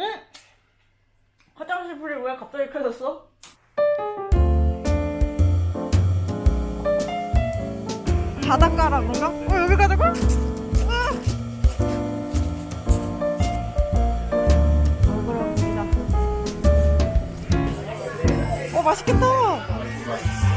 응? 화장실 불이 왜 갑자기 켜졌어? 바닷가라 그런가? 어 여기 가자고? 먹으러옵니다. 어 맛있겠다.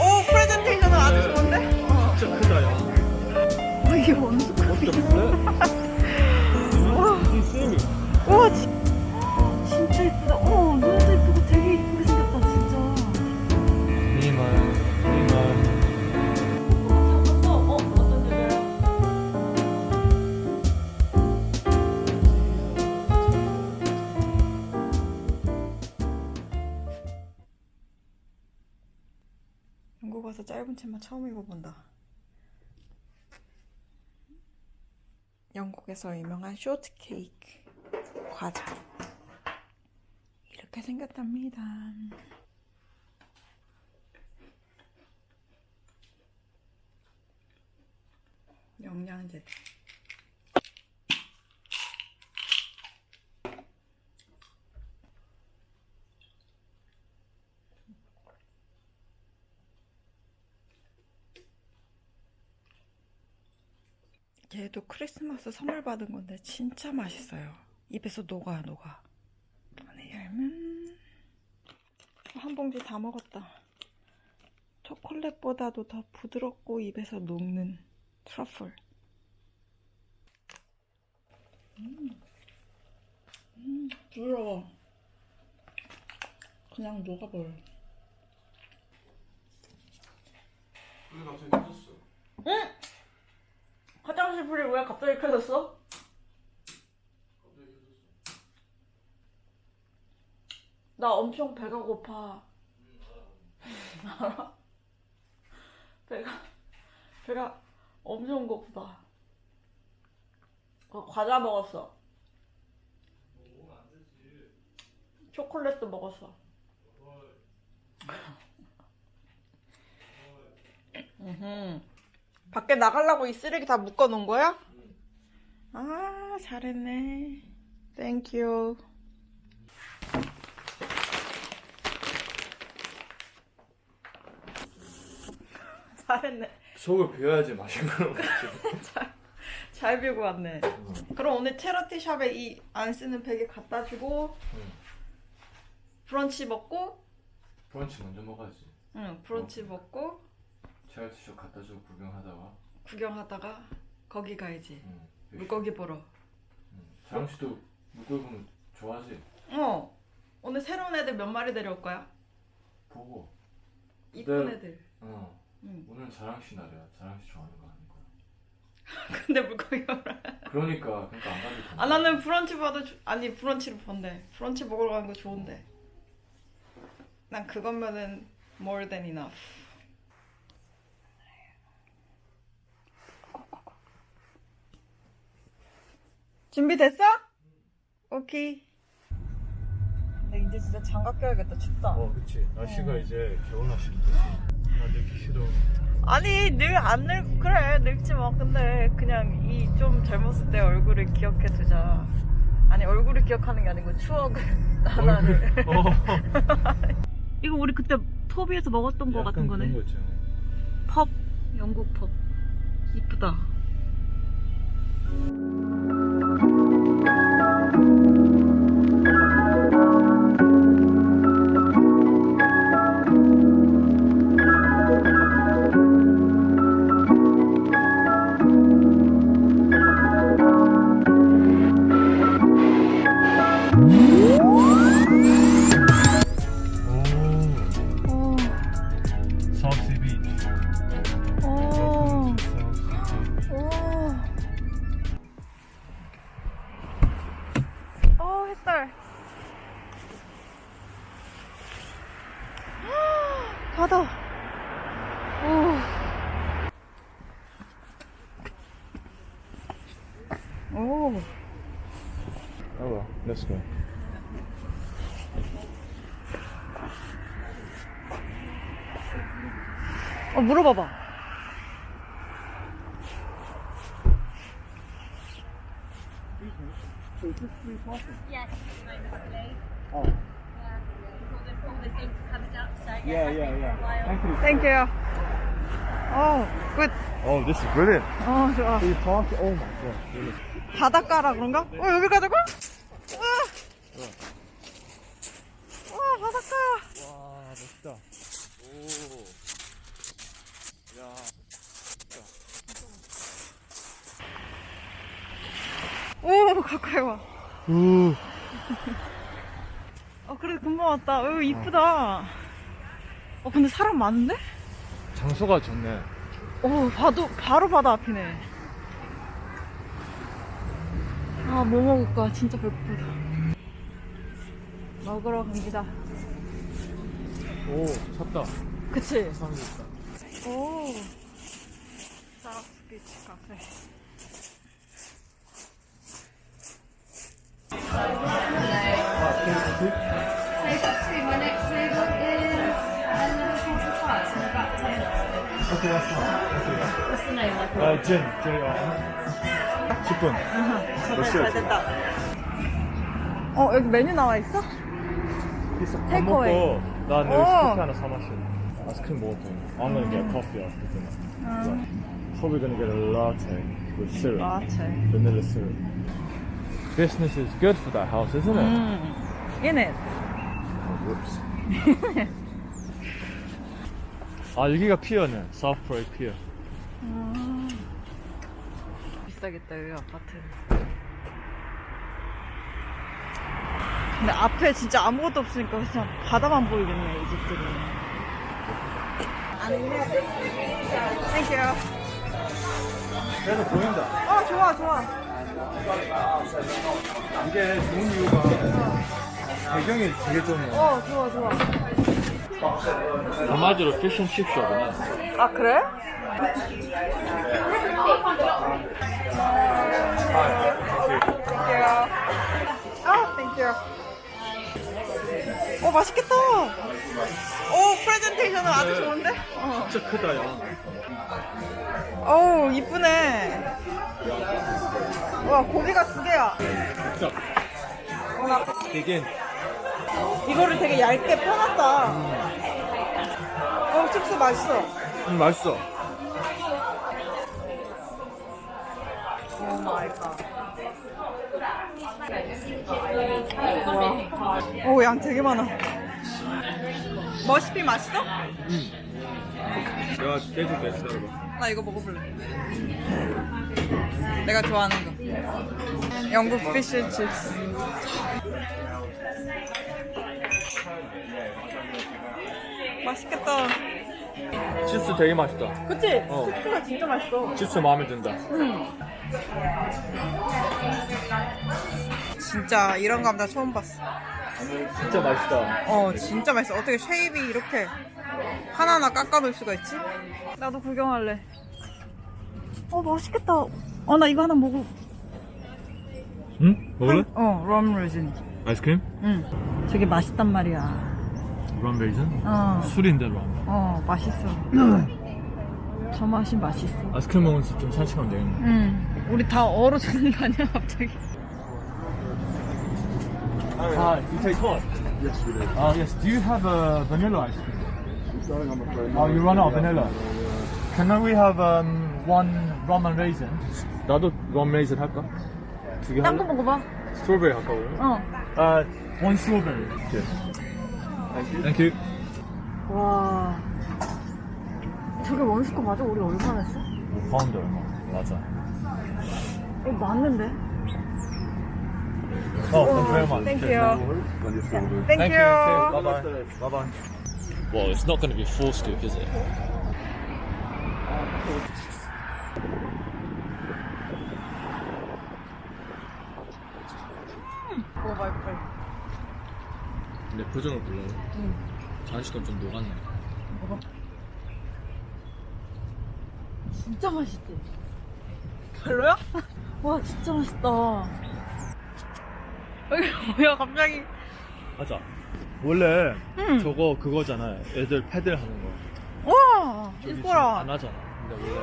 오 프레젠테이션은 아주 좋은데? 어. 진짜 크다 야 어, 이게 원수 와 쌤이 우와 지, 진짜 치마 처음 입어본다. 영국에서 유명한 쇼트 케이크 과자 이렇게 생겼답니다. 영양제. 얘도 크리스마스 선물 받은 건데 진짜 맛있어요. 입에서 녹아 녹아. 안에 열면 한 봉지 다 먹었다. 초콜릿보다도 더 부드럽고 입에서 녹는 트러플. 음, 음 부드러워. 그냥 녹아버려. 왜 갑자기 터졌어? 응? 화장실 불이 왜 갑자기 켜졌어? 나 엄청 배가 고파. 알아? 배가 배가 엄청 고프다. 어, 과자 먹었어. 초콜릿도 먹었어. 음흠. 밖에 나가려고 이 쓰레기 다 묶어 놓은 거야? 아, 잘했네. 땡큐. 잘했네. 속을 비워야지 맛있는 거 먹지 잘 빌고 왔네. 그럼 오늘 체러티 샵에 이 안 쓰는 베개 갖다 주고 응. 브런치 먹고 브런치 먼저 먹어야지 응, 브런치 먹고 티셔 갖다 주고 구경하다가 구경하다가 거기 가야지. 응. 물고기 보러. 응. 자영 씨도 물고기 보면 좋아하지? 어. 오늘 새로운 애들 몇 마리 데려올 거야? 보고 이쁜 네. 애들. 어 응. 오늘 자랑 씨 날이야 자랑 씨 좋아하는 거 아닌 거야 근데 물고기 보러. 그러니까 그러니까 안 가도 돼 아 나는 브런치 봐도 주- 아니 브런치를 본대. 브런치 먹으러 가는 거 좋은데. 난 그것면은 more than enough. 준비됐어? 오케이. 근데 이제 진짜 장갑 껴야겠다. 춥다. 어 그치. 날씨가 어. 이제 겨울 날씨부터 나 늙기 싫어 아니 늘 안 늙 그래. 늙지 마. 근데 그냥 이 좀 젊었을 때 얼굴을 기억해 두자. 아니 얼굴을 기억하는 게 아니고 추억을 하나를. 어. 이거 우리 그때 토비에서 먹었던 거 같은 거네. 그런 거 있잖아. 펍. 영국 펍. 이쁘다 Let's go. 어, 물어봐봐. So is this free parking? Yes, Oh, yeah, yeah, yeah. Thank you. Thank you. 어, 끝. Oh, this is brilliant. 어, 좋아. Free parking. Oh my god. Brilliant. 바닷가라 그런가? 어, 여기까지 가? 와. 와, 바닷가. 와, 멋있다. 오. 야. 오, 가까이 와. 오. 어, 그래, 금방 왔다. 어, 이쁘다. 어, 근데 사람 많은데? 장소가 좋네. 오, 봐도, 바로 바다 앞이네. 아, 뭐 먹을까? 진짜 배고프다. 먹으러 갑니다. 오, 찾다. 그치? 사람 있다. 오. 사라스 비치 카페. Okay. What's the name? 아, 진, 저희 어. 10분. 잘 됐다. 어, 여기 메뉴 나와 있어? 비싸. 밥. 먹고 나 내일 오. 스쿠피 하나 사 마실래. 아이스크림 먹었잖아. I'm gonna get coffee after dinner. But probably gonna get a latte with syrup. 라체. Vanilla syrup. Business is good for that house, isn't it? 음. 얘네. Oh, whoops. 아 여기가 피어네. South Park 피어. 비싸겠다, 여기 아파트. 근데 앞에 진짜 아무것도 없으니까 그냥 바다만 보이겠네, 이 집들은. 땡큐. 그래서 보인다. 어, 좋아, 좋아. 이게 좋은 이유가 배경이 되게 좀 어, 좋아, 좋아. 한마디로 숍이네. 아, 그래? 땡큐. 아, 땡큐. 오, 맛있겠다. 오, 프레젠테이션은 아주 좋은데? 어. 진짜 크다 야. 어우, 이쁘네. 와, 고기가 두 개야. 진짜 어, 나 되게 이거를 되게 얇게 펴놨다. 어, 칩스 맛있어. 음, 맛있어. 오 마이 갓. 오, 양 되게 많아. 머시피 맛있어? 내가 떼줄게 기다려봐. 나 이거 먹어볼래. 내가 좋아하는 거. 영국 피쉬 칩스. 맛있겠다. 치즈 되게 맛있다. 그치? 어. 칩스가 진짜 맛있어. 치즈 마음에 든다. 진짜 이런 감자 처음 봤어. 진짜 맛있다. 어, 진짜 맛있어. 어떻게 쉐입이 이렇게 하나하나 깎아놓을 수가 있지? 나도 구경할래. 어, 맛있겠다. 어, 나 이거 하나 먹어. 응? 먹을래? 어, 럼 레진. 아이스크림? 응. 저게 맛있단 말이야. 럼 베이슨? 어, 술인데 럼. 어, 맛있어. 저 맛이 맛있어. 아이스크림 먹으면서 좀 산책하면 되겠네. 응. 우리 다 얼어주는 거 아니야, 갑자기? Ah, you take what? Yes, we do. Oh, yes. Do you have a vanilla ice cream? Sorry, I'm afraid. Oh, you run out of vanilla. Can we have um, one rum and raisin? 나도 rum raisin 할까? 두 개 딴 거 할래? 먹어봐. 스트로베리 할까 그러면? 어. Uh, one strawberry. Okay. Thank you. 와. 저게 원스코 맞아? 우리 얼마 냈어? 파운드 얼마? 맞아. 이거 맞는데? Oh, thank you very much. Thank Cheers. you. On your shoulder. Thank, Thank you. you. Cheers. Bye bye. Bye bye. Well, it's not going to be full scoop, is it? 먹어봐, 빨리. 근데 표정을 볼래? 응. 자식은 좀 녹았네. 진짜 맛있지? 별로야? 와, 진짜 맛있다. 여기 뭐야, 갑자기. 맞아. 원래 응. 저거 그거잖아. 애들 패들 하는 거. 와, 저기 지금 이뻐라. 안 하잖아. 근데 원래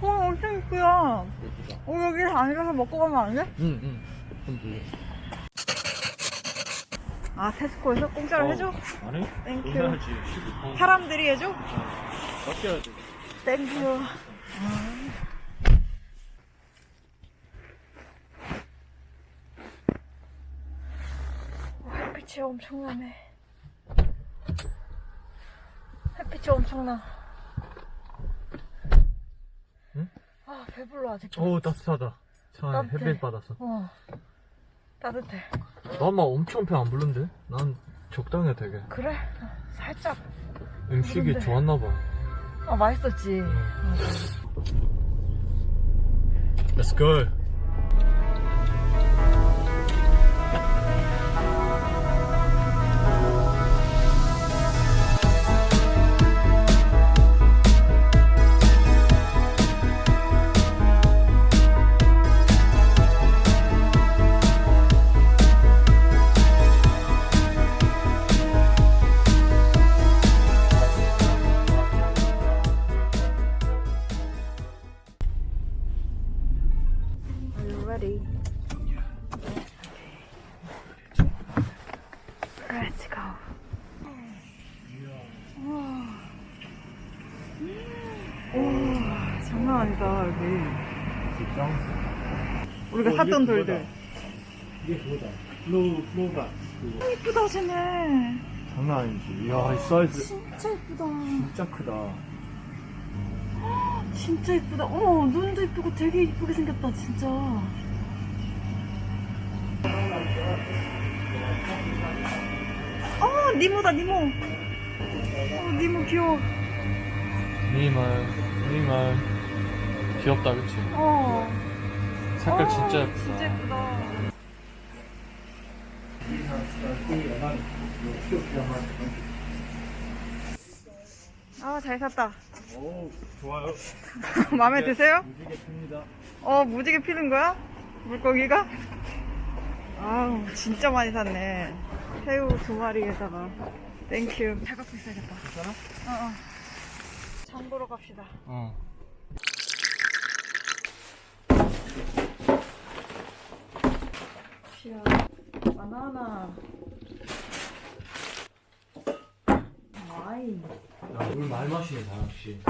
어, 엄청 이쁘야. 예쁘다. 어, 여기 앉아서 먹고 가면 안 돼? 응, 응. 좀 보여. 아 테스코에서 공짜로 해줘? 아니? 땡큐. 해야지 12번 사람들이 해줘? 아껴야지 땡큐. 와, 햇빛이 엄청나네. 햇빛이 엄청나. 응? 아, 배불러, 아직. 오 따뜻하다 차 안에 따뜻해. 햇빛 받았어 어. 따뜻해. 나막 엄청 배 안 부른데? 난 적당해 되게 그래? 살짝. 음식이 부른데. 좋았나 봐 아, 맛있었지. Let's go 샀던 이게 돌들. 이게 그거다 플로우 플로우가 이쁘다, 쟤네. 장난 아니지 이야 이 사이즈 진짜 이쁘다. 진짜 크다 진짜 이쁘다. 어머, 눈도 이쁘고 되게 이쁘게 생겼다, 진짜. 어, 니모다, 니모. 어, 니모 귀여워. 니말 니말 귀엽다 그치? 어. 색깔 어, 진짜 예쁘다 진짜 예쁘다. 아, 잘 샀다. 오 좋아요 마음에 드세요? 무지개 핍니다 어, 무지개 피는 거야? 물고기가? 아우, 진짜 많이 샀네. 새우 두 마리에다가. 땡큐. 잘 갖고 있어야겠다. 괜찮아? 어, 어. 장 보러 갑시다. 어 시야. 바나나. 와인. 야물 많이 마시네 다람씨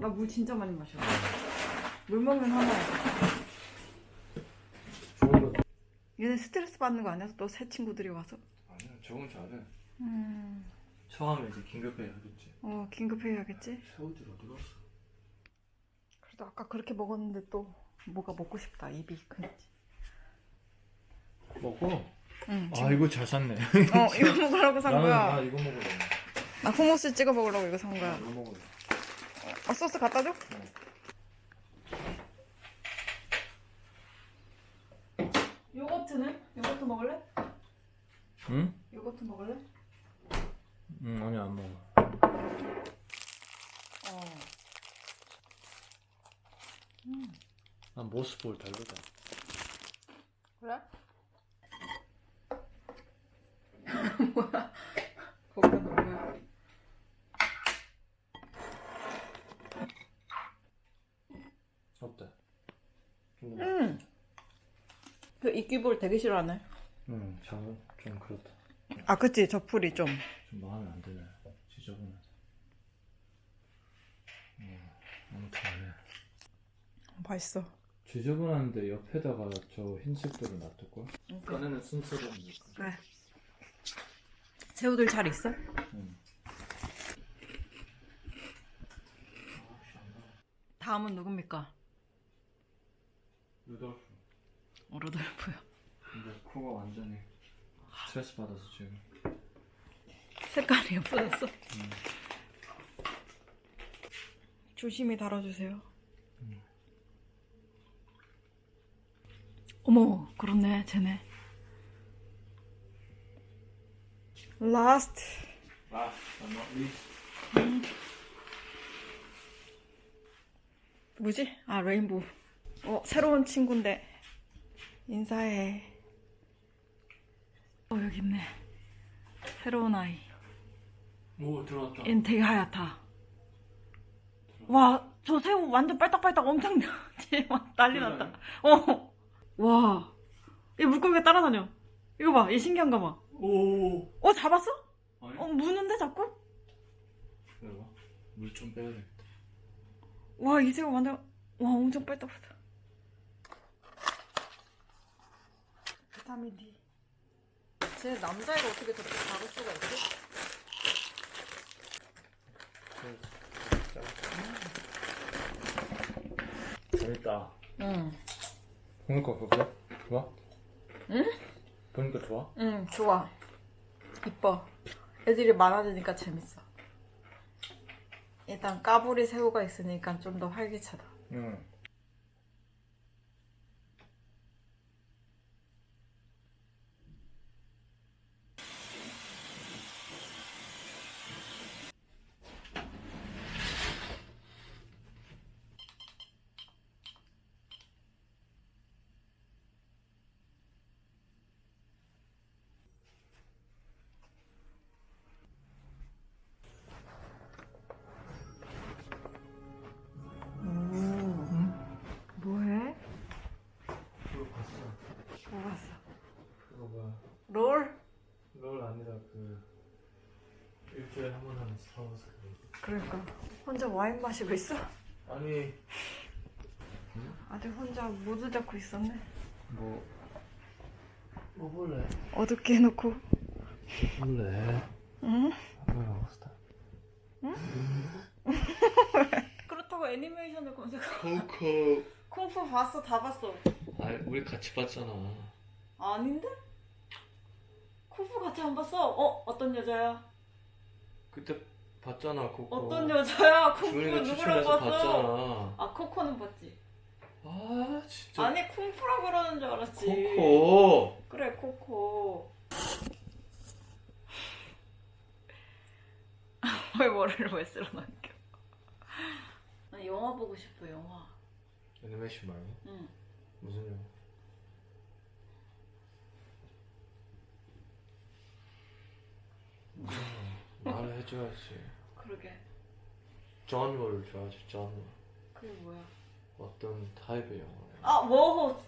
나물 진짜 많이 마셔. 물 먹는 하나야. 좋은 거 얘네 스트레스 받는 거 아니야? 또 새 친구들이 와서. 아니야 적응 잘해 음. 처음에 이제 긴급해야 하겠지 어, 긴급해야겠지? 새우들 어디 갔어? 그래도 아까 그렇게 먹었는데 또 뭐가 먹고 싶다. 입이 그랬지. 먹어 응. 아 이거 잘 샀네 어, 이거 먹으려고 산 나는 거야. 나 이거 먹을래 나 후무스 찍어 먹으려고 이거 산 거야. 이거 먹을래 아, 소스 갖다 줘? 요거트는? 요거트 먹을래? 응? 요거트 먹을래? 응 아니 안 먹어 어. 난 모스볼 별로다 그래? 뭐야? 거기다 거야? 어때? 좀 응. 그 이끼볼 되게 싫어하네. 응, 좀, 좀 그렇다. 아, 그치. 저 풀이 좀. 좀 마음에 안 드네. 지저분해. 어, 아무튼 안 해. 맛있어. 지저분한데 옆에다가 저 흰색들을 놔둘걸? 꺼내는 순서대로 넣을 그래. 새우들 잘 있어? 응. 다음은 누굽니까? 루돌프. 어, 로돌프요. 근데 코가 완전히 스트레스 받아서 지금. 색깔이 예뻐졌어. 조심히 다뤄주세요. 어머, 그렇네, 쟤네. Last. Last but not least. 뭐지? 아, 레인보우. 어, 새로운 친구인데. 인사해. 어, 여기 있네. 새로운 아이. 오, 들어왔다. 얘는 되게 하얗다. 와, 저 새우 완전 빨딱빨딱 엄청 막 난리 났다. 어. 와. 이 물고기가 따라다녀. 이거 봐, 얘 신기한가 봐. 오. 어 잡았어? 아니? 어 무는데 자꾸? 기다려봐. 물 좀 빼야 되겠다. 와 이제가 완전 와 엄청 빨딱빨딱 비타민 D 쟤 남자애가 어떻게 저렇게 작을 수가 있지? 재밌다. 응, 보니까 그거 좋아? 응? 보니까 좋아? 응 좋아 이뻐 애들이 많아지니까 재밌어 일단 까불이 새우가 있으니까 좀 더 활기차다 응. 그러니까 혼자 와인 마시고 있어? 아니 아직 혼자 모두 잡고 있었네 뭐. 뭐 볼래? 어둡게 해놓고 볼래? 응? 뭐야 먹었다. 그렇다고 애니메이션을 검색하고 코코. 쿵푸 봤어 다 봤어 아 우리 같이 봤잖아. 아닌데? 쿵푸 같이 안 봤어? 어? 어떤 여자야? 그때 봤잖아 코코. 어떤 여자야? 쿵푸 주은이가 누구랑 추천해서 봤어? 봤잖아. 아 코코는 봤지 아 진짜. 아니 쿵푸라 그러는 줄 알았지 코코. 그래 코코 왜 머리를 왜 쓸어넘겨 나 영화 보고 싶어 영화 애니메이션 말고 응 무슨 영화? 무슨 영화? 말을 해줘야지. 그러게 genre 좋아하지 genre. 그게 뭐야 어떤 타입의 영화야? 아 워호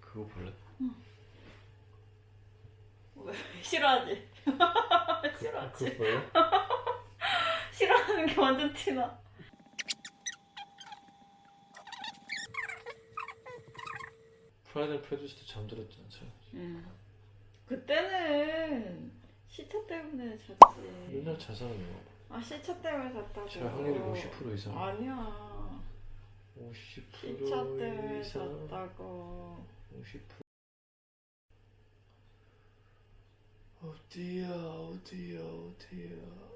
그거 볼래? 왜 싫어하지 싫어하지 그거 볼래? 싫어하는 게 완전 티나 프라이드 앤 프레주스도 잠들었잖아. 참. 응 그때는 시차 때문에 잤지 맨날 영화 봐. 아 시차 때문에 잤다고 제 확률이 50% 이상. 아니야 50% 시차 때문에 이상. 잤다고 50%. 어디야 어디야 어디야